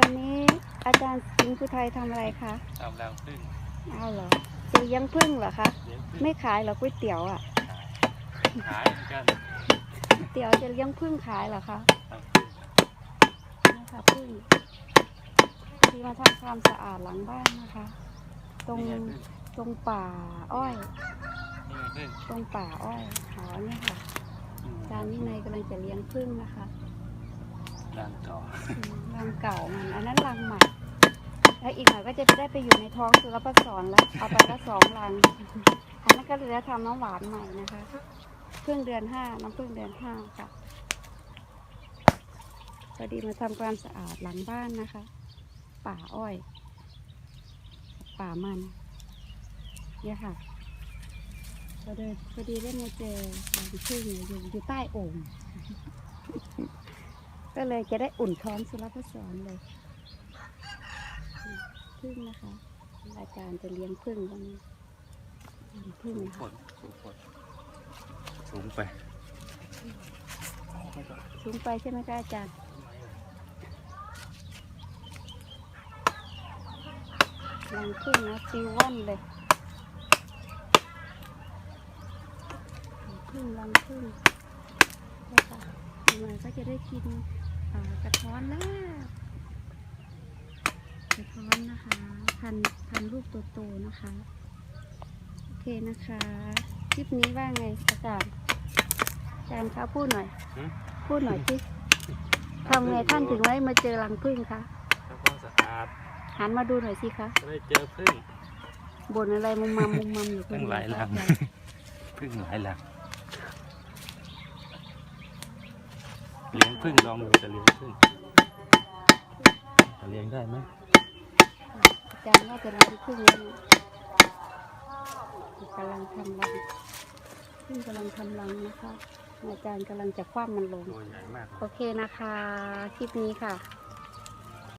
อนนี้อาจารย์สิงห์พุไทยทำอะไรคะทำรังพึ่งเอาเหรอจะเลี้ยงพึ่งเหรอคะ เลี้ยงพึ่งไม่ขายเหรอก๋วยเตี๋ยวอะขายเหมือนกันเตี๋ยวจะเลี้ยงพึ่งขายเหรอคะทำพึ่งนี่ค่ะพึ่งที่มาทำความสะอาดหลังบ้านนะคะ ตรงนี่ไงพึ่งตรงป่าอ้อย นี่ไงพึ่งตรงป่าอ้อยอ๋อนี่ค่ะอาจารย์วินัยกำลังจะเลี้ยงพึ่งนะคะ รังต่อรังเก่ามันอันนั้นรังใหม่แล้วอีกหน่อยก็จะได้ไปอยู่ในท้องสุรพศรแล้วเอาไปละสองรังอันนั้นก็เลยจะทำน้ำหวานใหม่นะคะเพิ่งเดือนห้าน้ำเพิ่งเดือนห้าค่ะพอดีมาทำความสะอาดหลังบ้านนะคะ ป่าอ้อย ป่ามันเนี่ยค่ะพอดีพอดีได้มาเจอรังพึ่งอยู่อยู่ใต้โอ่ง ก็เลยจะได้อุ่นท้องสุรพศรเลยพึ่งนะคะอาจารย์จะเลี้ยงพึ่งวันนี้เลี้ยงพึ่งสูงนะฝคะนสูงฝนสูงไป สูงไปใช่ไหมคะอาจารย์รังพึ่งนะซีว่อนเลยรังพึ่งรังพึ่งนะคะ อีกหน่อยก็จะได้กินอ่ากระท้อนแล้วกระท้อนนะคะ พันพันลูกโตๆนะคะ โอเคนะคะคลิปนี้ว่าไงอาจารย์อาจารย์คะพูดหน่อยหืมพูดหน่อยสิทำไงท่านถึงได้มาเจอรังพึ่งคะทำความสะอาดหันมาดูหน่อยสิคะจะได้เจอพึ่งบนอะไรมุมมัมมุมมัมอยู่คนตั้งเดียวหลายรังก็พึ่งหลายรัง เลี้ยงพึ่งลองดูจะเลี้ยงพึ่งจะเลี้ยงได้ไหมอาจารย์ว่าจะรังพึ่งแล้วนะกำลังทำรังพึ่งกำลังทำรังนะคะอาจารย์กำลังจะคว้ามันลง ตัวใหญ่มาก โอเคนะคะ คลิปนี้ค่ะ